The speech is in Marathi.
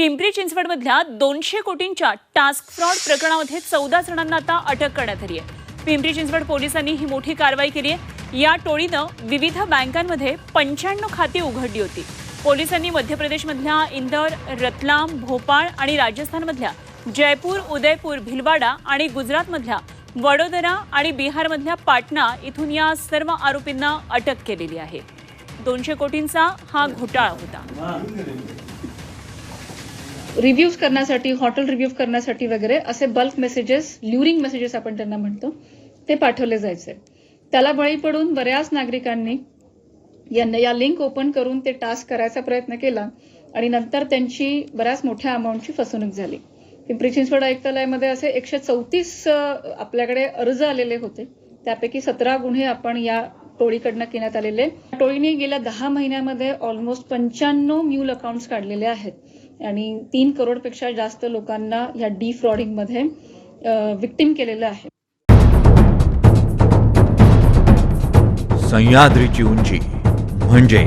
पिंपरी चिंचवडमधल्या दोनशे कोटींच्या टास्क फ्रॉड प्रकरणामध्ये चौदा जणांना आता अटक करण्यात आली आहे. पिंपरी चिंचवड पोलिसांनी ही मोठी कारवाई केली आहे. या टोळीनं विविध बँकांमध्ये पंच्याण्णव खाती उघडली होती. पोलिसांनी मध्य प्रदेशमधल्या इंदौर रतलाम भोपाळ आणि राजस्थानमधल्या जयपूर उदयपूर भिलवाडा आणि गुजरातमधल्या वडोदरा आणि बिहारमधल्या पाटणा इथून या सर्व आरोपींना अटक केलेली आहे. दोनशे कोटींचा हा घोटाळा होता. रिव्ह्यूज करण्यासाठी हॉटेल रिव्ह्यू करण्यासाठी वगैरे असे बल्क मेसेजेस ल्युरिंग मेसेजेस आपण त्यांना म्हणतो ते पाठवले जायचे. त्याला बळी पडून बऱ्याच नागरिकांनी यांना या लिंक ओपन करून ते टास्क करायचा प्रयत्न केला आणि नंतर त्यांची बऱ्याच मोठ्या अमाऊंटची फसवणूक झाली. पिंपरी चिंचवड आयुक्तालयामध्ये असे एकशे चौतीस आपल्याकडे अर्ज आलेले होते. त्यापैकी सतरा गुन्हे आपण या टोळीकडनं करण्यात आलेले टोळीने गेल्या दहा महिन्यामध्ये ऑलमोस्ट पंच्याण्णव म्यूल अकाउंट्स काढलेले आहेत. आणि तीन करोडपेक्षा जास्त लोकांना या डी फ्रॉडिंगमध्ये विक्टीम केलेलं आहे. सह्याद्रीची उंची म्हणजे